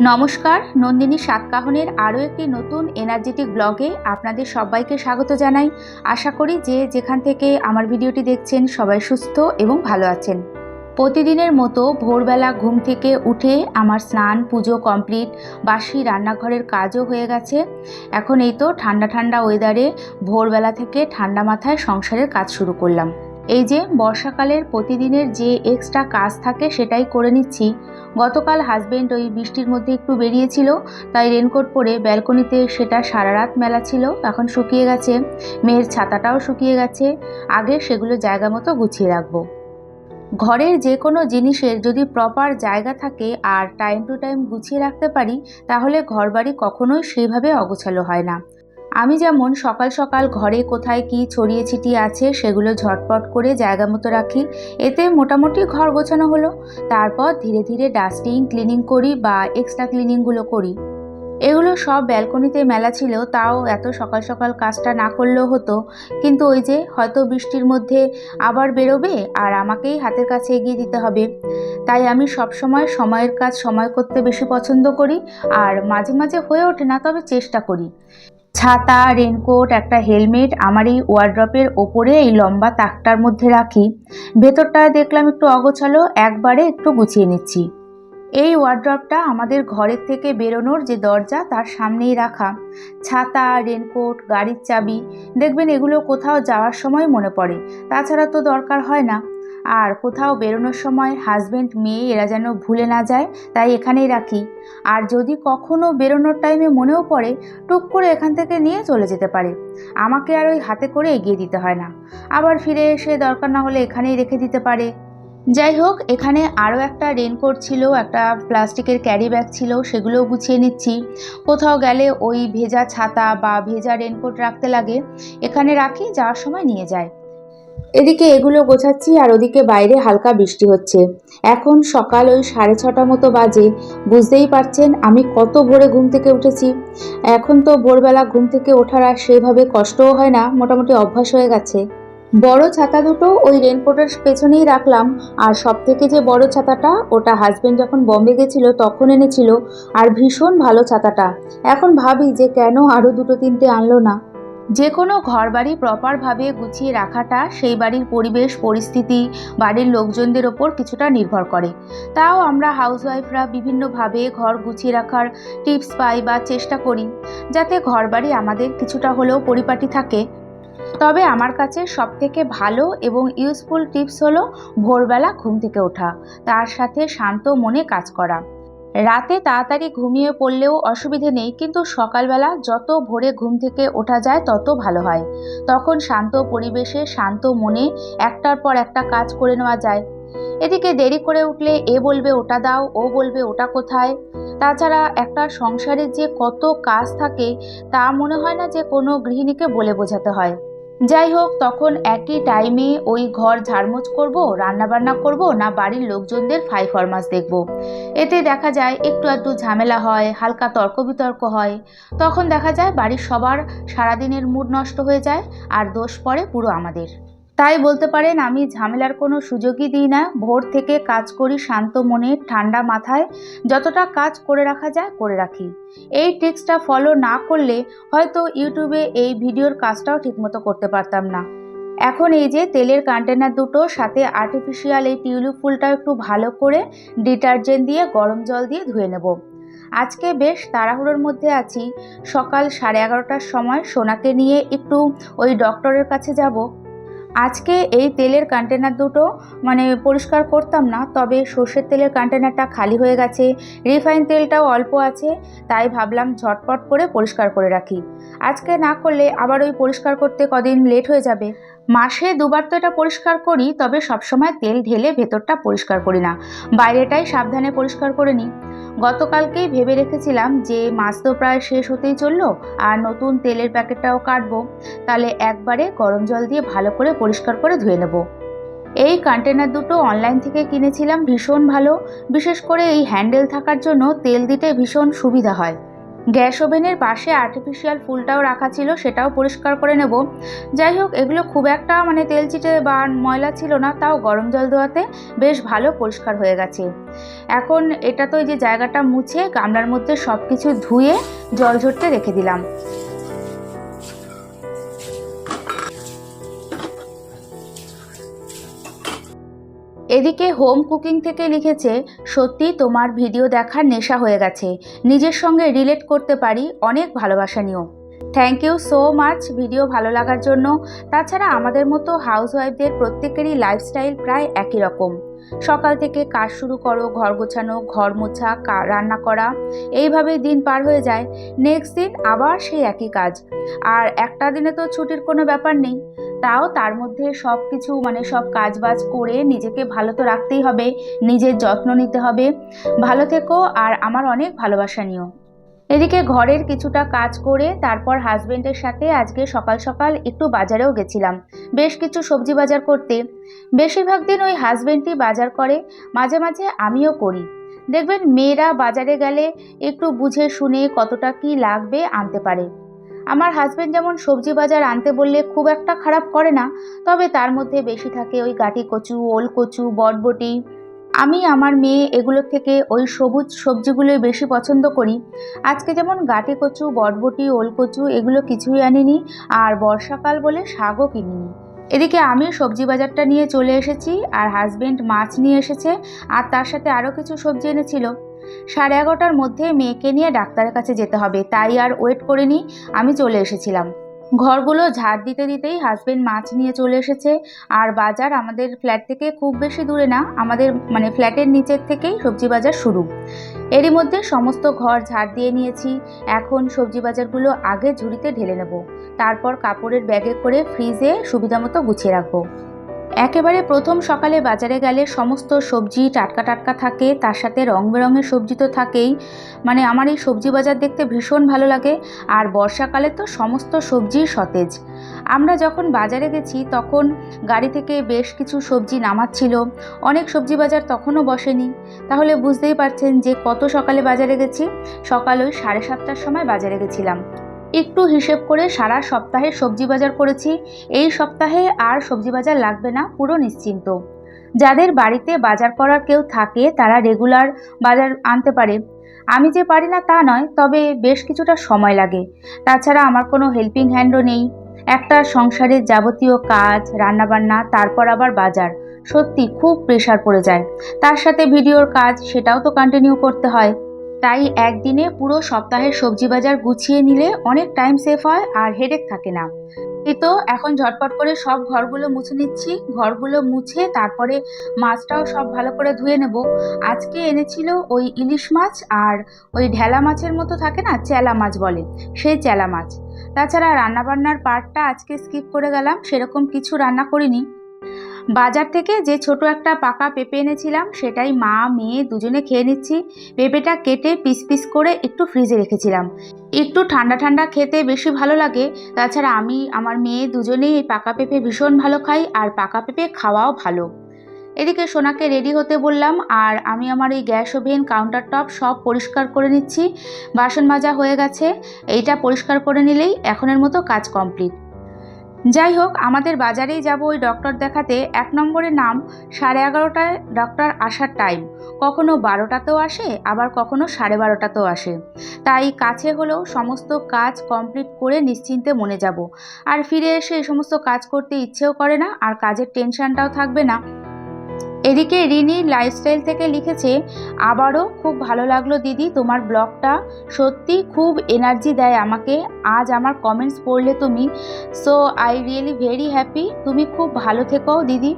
নমস্কার, নন্দিনী সাতকাহনের আরও একটি নতুন এনার্জেটিক ব্লগে আপনাদের সবাইকে স্বাগত জানাই। আশা করি যে যেখান থেকে আমার ভিডিওটি দেখছেন সবাই সুস্থ এবং ভালো আছেন। প্রতিদিনের মতো ভোরবেলা ঘুম থেকে উঠে আমার স্নান, পুজো কমপ্লিট, বাসি রান্নাঘরের কাজও হয়ে গেছে। এখন এই তো ঠান্ডা ঠান্ডা ওয়েদারে ভোরবেলা থেকে ঠান্ডা মাথায় সংসারের কাজ শুরু করলাম। এই যে বর্ষাকালের প্রতিদিনের যে এক্সট্রা কাজ থাকে সেটাই করে নিচ্ছি। গতকাল হাজবেন্ড ওই বৃষ্টির মধ্যে একটু বেরিয়েছিল, তাই রেনকোট পরে ব্যালকনিতে সেটা সারা রাত মেলা ছিল, এখন শুকিয়ে গেছে। মেয়ের ছাতাটাও শুকিয়ে গেছে। আগে সেগুলো জায়গা মতো গুছিয়ে রাখব। ঘরের যে কোনো জিনিসের যদি প্রপার জায়গা থাকে আর টাইম টু টাইম গুছিয়ে রাখতে পারি, তাহলে ঘরবাড়ি কখনোই সেইভাবে অগোছালো হয় না। আমি যেমন সকাল সকাল ঘরে কোথায় কি ছড়িয়ে ছিটিয়ে আছে সেগুলো ঝটপট করে জায়গা মতো রাখি, এতে মোটামুটি ঘর গোছানো হলো। তারপর ধীরে ধীরে ডাস্টিং ক্লিনিং করি বা এক্সট্রা ক্লিনিংগুলো করি। এগুলো সব ব্যালকনিতে মেলা ছিল, তাও এত সকাল সকাল কাজটা না করলেও হতো। কিন্তু ওই যে হয়তো বৃষ্টির মধ্যে আবার বেরোবে আর আমাকেই হাতের কাছে এগিয়ে দিতে হবে। তাই আমি সব সময় সময়ের কাজ সময় করতে বেশি পছন্দ করি আর মাঝে মাঝে হয়ে ওঠে না, তবে চেষ্টা করি। ছাতা রেনকোট একটা হেলমেট আমার এই ওয়ার্ড্রপের ওপরে এই লম্বা তাকটার মধ্যে রাখি। ভেতরটা দেখলাম একটু অগোছালো, একবারে একটু গুছিয়ে নিচ্ছি। এই ওয়ার্ড্রপটা আমাদের ঘরের থেকে বেরোনোর যে দরজা, তার সামনেই রাখা। ছাতা রেনকোট গাড়ির চাবি, দেখবেন এগুলো কোথাও যাওয়ার সময় মনে পড়ে। তাছাড়া তো দরকার হয় না। আর কোথাও বেরোনোর সময় হাজব্যান্ড মেয়ে এরা যেন ভুলে না যায়, তাই এখানেই রাখি। আর যদি কখনও বেরোনোর টাইমে মনেও পড়ে, টুক করে এখান থেকে নিয়ে চলে যেতে পারে। আমাকে আর ওই হাতে করে এগিয়ে দিতে হয় না। আবার ফিরে এসে দরকার না হলে এখানেই রেখে দিতে পারে। যাই হোক, এখানে আরও একটা রেনকোট ছিল, একটা প্লাস্টিকের ক্যারি ব্যাগ ছিল, সেগুলোও গুছিয়ে নিচ্ছি। কোথাও গেলে ওই ভেজা ছাতা বা ভেজা রেনকোট রাখতে লাগে। এখানে রাখি, যাওয়ার সময় নিয়ে যায় এদিকে এগুলো গোছাচ্ছি আর ওদিকে বাইরে হালকা বৃষ্টি হচ্ছে। এখন সকাল ওই সাড়ে ছটা মতো বাজে, বুঝতেই পারছেন আমি কত ভোরে ঘুম থেকে উঠেছি। এখন তো ভোরবেলা ঘুম থেকে ওঠার আর সেইভাবে কষ্টও হয় না, মোটামুটি অভ্যাস হয়ে গেছে। বড় ছাতা দুটো ওই রেনকোটের পেছনেই রাখলাম, আর সব থেকে যে বড় ছাতাটা ওটা হাজবেন্ড যখন বম্বে গেছিল তখন এনেছিল, আর ভীষণ ভালো ছাতাটা। এখন ভাবি যে কেন আরও দুটো তিনটে আনলো না। যে কোনো ঘর বাড়ি প্রপারভাবে গুছিয়ে রাখাটা সেই বাড়ির পরিবেশ, পরিস্থিতি, বাড়ির লোকজনদের ওপর কিছুটা নির্ভর করে। তাও আমরা হাউসওয়াইফরা বিভিন্নভাবে ঘর গুছিয়ে রাখার টিপস পাই বা চেষ্টা করি, যাতে ঘর বাড়ি আমাদের কিছুটা হলেও পরিপাটি থাকে। তবে আমার কাছে সবথেকে ভালো এবং ইউজফুল টিপস হলো ভোরবেলা ঘুম থেকে ওঠা, তার সাথে শান্ত মনে কাজ করা। রাতে তাড়াতাড়ি ঘুমিয়ে পড়লেও অসুবিধে নেই, কিন্তু সকালবেলা যত ভোরে ঘুম থেকে ওঠা যায় তত ভালো হয়। তখন শান্ত পরিবেশে, শান্ত মনে একটার পর একটা কাজ করে নেওয়া যায়। এদিকে দেরি করে উঠলে এ বলবে ওটা দাও, ও বলবে ওটা কোথায়? তাছাড়া একটা সংসারের যে কত কাজ থাকে, তা মনে হয় না যে কোনো গৃহিণীকে বলে বোঝাতে হয়। যাই হোক তখন একই টাইমে ওই ঘর ঝাড়মোছ করব, রান্নাবান্না করব, না বাড়ির লোকজনদের ফাই ফরমাস দেখব। এতে দেখা যায় একটু একটু ঝামেলা হয়, হালকা তর্ক বিতর্ক হয়। তখন দেখা যায় বাড়ির সবার সারাদিনের মুড নষ্ট হয়ে যায়, আর দোষ পড়ে পুরো আমাদের। তাই বলতে পারেন, আমি ঝামেলার কোনো সুযোগই দিই না। ভোর থেকে কাজ করি শান্ত মনে, ঠান্ডা মাথায়। যতটা কাজ করে রাখা যায়, করে রাখি। এই ট্রিক্সটা ফলো না করলে হয়তো ইউটিউবে এই ভিডিওর কাজটাও ঠিকমতো করতে পারতাম না। এখন এই যে তেলের কন্টেনার দুটো, সাথে আর্টিফিশিয়াল এই টিউলিপ ফুলটা একটু ভালো করে ডিটারজেন্ট দিয়ে, গরম জল দিয়ে ধুয়ে নেব। আজকে বেশ তাড়াহুড়োর মধ্যে আছি। সকাল সাড়ে এগারোটার সময় সোনাকে নিয়ে একটু ওই ডক্টরের কাছে যাব। আজকে এই তেলের কন্টেনার দুটো মানে পরিষ্কার করতাম না, তবে সর্ষের তেলের কন্টেনারটা খালি হয়ে গেছে। রিফাইন তেলটাও অল্প আছে, তাই ভাবলাম ঝটপট করে পরিষ্কার করে রাখি। আজকে না করলে আবার ওই পরিষ্কার করতে কদিন লেট হয়ে যাবে। মাসে দুবার তো এটা পরিষ্কার করি, তবে সবসময় তেল ঢেলে ভেতরটা পরিষ্কার করি না। বাইরেটাই সাবধানে পরিষ্কার করে নিই। গতকালকেই ভেবে রেখেছিলাম যে মাছ তো প্রায় শেষ হতেই চলল, আর নতুন তেলের প্যাকেটটাও কাটবো। তাহলে একবারে গরম জল দিয়ে ভালো করে পরিষ্কার করে ধুয়ে নেব। এই কন্টেনার দুটো অনলাইন থেকে কিনেছিলাম, ভীষণ ভালো। বিশেষ করে এই হ্যান্ডেল থাকার জন্য তেল দিতে ভীষণ সুবিধা হয়। গ্যাস ওভেনের পাশে আর্টিফিশিয়াল ফুলটাও রাখা ছিল, সেটাও পরিষ্কার করে নেব। যাই হোক, এগুলো খুব একটা মানে তেল চিটে বা ময়লা ছিল না, তাও গরম জল দেওয়াতে বেশ ভালো পরিষ্কার হয়ে গেছে। এখন এটা তো এই যে জায়গাটা মুছে, গামলার মধ্যে সব কিছু ধুয়ে জল ঝরতে রেখে দিলাম। এদিকে হোম কুকিং থেকে লিখেছে, সত্যি তোমার ভিডিও দেখার নেশা হয়ে গেছে। নিজের সঙ্গে রিলেট করতে পারি, অনেক ভালোবাসা নিও। Thank you so much video ভালো লাগার জন্য। তাছাড়া আমাদের মতো হাউসওয়াইফদের প্রত্যেকেরই লাইফস্টাইল প্রায় একই রকম। সকাল থেকে কাজ শুরু করো, ঘর গোছানো, ঘর মোছা রান্না করা। এইভাবেই দিন পার হয়ে যায়। নেক্সট দিন আবার সেই একই কাজ। আর একটা দিনে তো ছুটির কোনো ব্যাপার নেই। তাও তার মধ্যে সব কিছু মানে সব কাজ বাজ করে নিজেকে ভালো তো রাখতেই হবে, নিজের যত্ন নিতে হবে। ভালো থেকো আর আমার অনেক ভালোবাসা নিও। এদিকে ঘরের কিছুটা কাজ করে তারপর হাজবেন্ডের সাথে আজকে সকাল সকাল একটু বাজারেও গেছিলাম। বেশ কিছু সবজি বাজার করতে। বেশিরভাগ দিন ওই হাজবেন্ডই বাজার করে, মাঝে মাঝে আমিও করি। দেখবেন মেয়েরা বাজারে গেলে একটু বুঝে শুনে কতটা কি লাগবে আনতে পারে। আমার হাজবেন্ড যেমন সবজি বাজার আনতে বললে খুব একটা খারাপ করে না, তবে তার মধ্যে বেশি থাকে ওই গাটি কচু, ওল কচু, বটবটি। আমি আমার মেয়ে এগুলোর থেকে ওই সবুজ সবজিগুলোই বেশি পছন্দ করি। আজকে যেমন গাটি কচু, বটবটি, ওল কচু এগুলো কিছুই আনিনি আর বর্ষাকাল বলে শাকও কিনিনি। এদিকে আমি সবজি বাজারটা নিয়ে চলে এসেছি আর হাজবেন্ড মাছ নিয়ে এসেছে আর তার সাথে আরও কিছু সবজি এনেছিল। সাড়ে এগারোটার মধ্যে মেয়েকে নিয়ে ডাক্তারের কাছে যেতে হবে, তাই আর ওয়েট করিনি, আমি চলে এসেছিলাম। ঘরগুলো ঝাড় দিতে দিতেই হাজবেন্ড মাছ নিয়ে চলে এসেছে, আর বাজার আমাদের ফ্ল্যাট থেকে খুব বেশি দূরে না, আমাদের মানে ফ্ল্যাটের নিচের থেকেই সবজি বাজার শুরু। এরই মধ্যে সমস্ত ঘর ঝাড় দিয়ে নিয়েছি, এখন সবজি বাজারগুলো আগে ঝুড়িতে ঢেলে নেব, তারপর কাপড়ের ব্যাগে করে ফ্রিজে সুবিধামতো গুছিয়ে রাখব। একেবারে প্রথম সকালে বাজারে গেলে সমস্ত সবজি টাটকা টাটকা থাকে, তার সাথে রং বেরঙের সবজি তো থাকেই। মানে আমার এই সবজি বাজার দেখতে ভীষণ ভালো লাগে, আর বর্ষাকালে তো সমস্ত সবজি সতেজ। আমরা যখন বাজারে গেছি তখন গাড়ি থেকে বেশ কিছু সবজি নামাচ্ছিল, অনেক সবজি বাজার তখনও বসেনি। তাহলে বুঝতেই পারছেন যে কত সকালে বাজারে গেছি, সকাল ওই সাড়ে সাতটার সময় বাজারে গেছিলাম। একটু হিসেব করে সারা সপ্তাহে সবজি বাজার করেছি। এই সপ্তাহে আর সবজি বাজার লাগবে না, পুরো নিশ্চিন্ত। যাদের বাড়িতে বাজার করার কেউ থাকে, তারা রেগুলার বাজার আনতে পারে। আমি যে পারি না তা নয়, তবে বেশ কিছুটা সময় লাগে। তাছাড়া আমার কোনো হেল্পিং হ্যান্ডও নেই। একটা সংসারের যাবতীয় কাজ, রান্নাবান্না, তারপর আবার বাজার। সত্যি খুব প্রেশার পড়ে যায়। তার সাথে ভিডিওর কাজ, সেটাও তো কন্টিনিউ করতে হয়। তাই একদিনে পুরো সপ্তাহের সবজি বাজার গুছিয়ে নিলে অনেক টাইম সেভ হয় আর হেডেক থাকে না। এই তো, এখন ঝটপট করে সব ঘরগুলো মুছে নিচ্ছি। ঘরগুলো মুছে তারপরে মাছটাও সব ভালো করে ধুয়ে নেব। আজকে এনেছিল ওই ইলিশ মাছ আর ওই ঢেলা মাছের মতো থাকে না, চেলা মাছ বলে, সেই চেলা মাছ। তাছাড়া রান্নাবান্নার পার্টটা আজকে স্কিপ করে গেলাম, সেরকম কিছু রান্না করিনি। বাজার থেকে যে ছোট একটা পাকা পেঁপে এনেছিলাম, সেটাই মা, মেয়ে দুজনে খেয়ে নিচ্ছি। পেঁপেটা কেটে পিস পিস করে একটু ফ্রিজে রেখেছিলাম। একটু ঠান্ডা ঠান্ডা খেতে বেশি ভালো লাগে। তাছাড়া আমি, আমার মেয়ে দুজনেই এই পাকা পেঁপে ভীষণ ভালো খাই আর পাকা পেঁপে খাওয়াও ভালো। এদিকে সোনাকে রেডি হতে বললাম আর আমি আমার এই গ্যাস ওভেন কাউন্টার টপ সব পরিষ্কার করে নিচ্ছি। বাসন মাজা হয়ে গেছে। এইটা পরিষ্কার করে নিলেই এখনের মতো কাজ কমপ্লিট যাই হোক, আমাদের বাজারেই যাব ওই ডক্টর দেখাতে। এক নম্বরে নাম, সাড়ে এগারোটায় ডক্টর আসার টাইম কখনো বারোটাতেও আসে, আবার কখনো সাড়ে বারোটাতেও আসে। তাই কাছে হলেও সমস্ত কাজ কমপ্লিট করে নিশ্চিন্তে মনে যাব। আর ফিরে এসে এই সমস্ত কাজ করতে ইচ্ছেও করে না, আর কাজের টেনশানটাও থাকবে না। এদিকে রিনি লাইফস্টাইল থেকে লিখেছে, আবারও খুব ভালো লাগল দিদি, তোমার ব্লগটা। সত্যি খুব এনার্জি দেয় আমাকে। আজ আমার কমেন্টস পড়লে তুমি। So I really very happy তুমি খুব ভালো থেকো দিদি।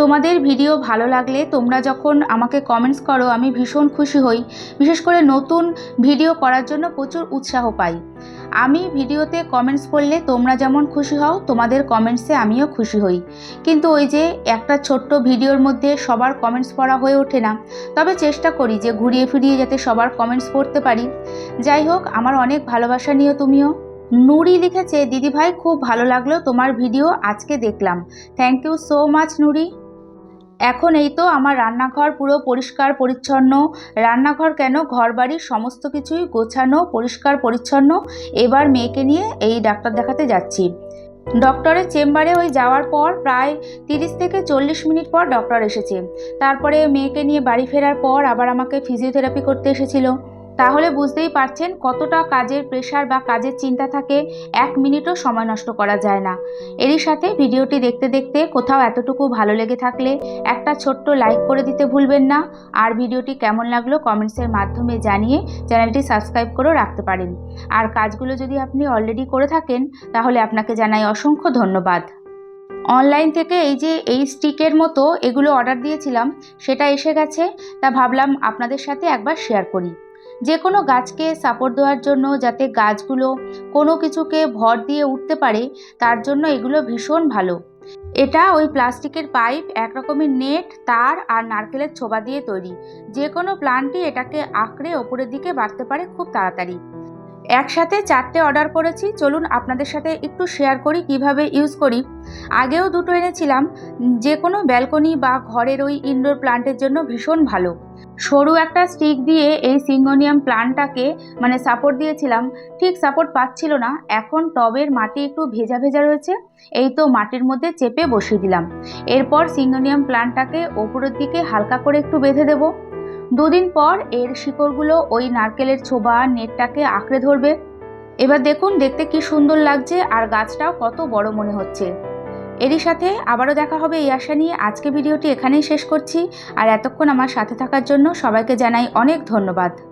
তোমাদের ভিডিও ভালো লাগলে তোমরা যখন আমাকে কমেন্টস করো, আমি ভীষণ খুশি হই। বিশেষ করে নতুন ভিডিও করার জন্য প্রচুর উৎসাহ পাই। আমি ভিডিওতে কমেন্টস করলে তোমরা যেমন খুশি হও, তোমাদের কমেন্টসে আমিও খুশি হই। কিন্তু ওই যে একটা ছোট্ট ভিডিওর মধ্যে সবার কমেন্টস পড়া হয়ে ওঠে না, তবে চেষ্টা করি যে ঘুরিয়ে ফিরিয়ে যাতে সবার কমেন্টস পড়তে পারি। যাই হোক, আমার অনেক ভালোবাসা নিও তুমিও। নুরি লিখেছে, দিদিভাই, খুব ভালো লাগল তোমার ভিডিও, আজকে দেখলাম। Thank you so much Nuri. এখন এই তো আমার রান্নাঘর পুরো পরিষ্কার, পরিচ্ছন্ন। রান্নাঘর কেন? ঘর বাড়ির সমস্ত কিছুই গোছানো, পরিষ্কার, পরিচ্ছন্ন। এবার মেয়েকে নিয়ে এই ডাক্তার দেখাতে যাচ্ছি। ডক্টরের চেম্বারে ওই যাওয়ার পর প্রায় তিরিশ থেকে চল্লিশ মিনিট পর ডক্টর এসেছে। তারপরে মেয়েকে নিয়ে বাড়ি ফেরার পর আবার আমাকে ফিজিওথেরাপি করতে এসেছিল। তাহলে বুঝতেই পারছেন কতটা কাজের প্রেশার বা কাজের চিন্তা থাকে। এক মিনিটও সময় নষ্ট করা যায় না। এরই সাথে ভিডিওটি দেখতে দেখতে কোথাও এতটুকু ভালো লেগে থাকলে একটা ছোট্ট লাইক করে দিতে ভুলবেন না। আর ভিডিওটি কেমন লাগল কমেন্টসের মাধ্যমে জানিয়ে চ্যানেলটি সাবস্ক্রাইব করেও রাখতে পারেন। আর কাজগুলো যদি আপনি অলরেডি করে থাকেন, তাহলে আপনাকে জানাই অসংখ্য ধন্যবাদ। অনলাইন থেকে এই যে এই স্টিকের মতো এগুলো অর্ডার দিয়েছিলাম, সেটা এসে গেছে। তা ভাবলাম আপনাদের সাথে একবার শেয়ার করি। যে কোনো গাছকে সাপোর্ট দেওয়ার জন্য যাতে গাছগুলো কোনো কিছুকে ভর দিয়ে উঠতে পারে, তার জন্য এগুলো ভীষণ ভালো। এটা ওই প্লাস্টিকের পাইপ এক রকমের নেট, তার আর নারকেলের ছোবা দিয়ে তৈরি। যে কোনো প্লান্টই এটাকে আঁকড়ে ওপরের দিকে বাড়তে পারে খুব তাড়াতাড়ি। একসাথে চারটে অর্ডার করেছি। চলুন আপনাদের সাথে একটু শেয়ার করি, কীভাবে ইউজ করি। আগেও দুটো এনেছিলাম। যে কোনো ব্যালকনি বা ঘরের ওই ইনডোর প্লান্টের জন্য ভীষণ ভালো। সরু একটা স্টিক দিয়ে এই সিঙ্গোনিয়াম প্লান্টটাকে মানে সাপোর্ট দিয়েছিলাম। ঠিক সাপোর্ট পাচ্ছিল না। এখন টবের মাটি একটু ভেজা ভেজা রয়েছে। এই তো মাটির মধ্যে চেপে বসিয়ে দিলাম। এরপর সিঙ্গোনিয়াম প্লান্টটাকে ওপরের দিকে হালকা করে একটু বেঁধে দেব। দুদিন পর এর শিকড়গুলো ওই নারকেলের ছোবা, নেটটাকে আঁকড়ে ধরবে। এবার দেখুন, দেখতে কি সুন্দর লাগছে আর গাছটাও কত বড় মনে হচ্ছে। এরই সাথে আবারও দেখা হবে এই আশা নিয়ে। আজকে ভিডিওটি এখানেই শেষ করছি। আর এতক্ষণ আমার সাথে থাকার জন্য সবাইকে জানাই অনেক ধন্যবাদ।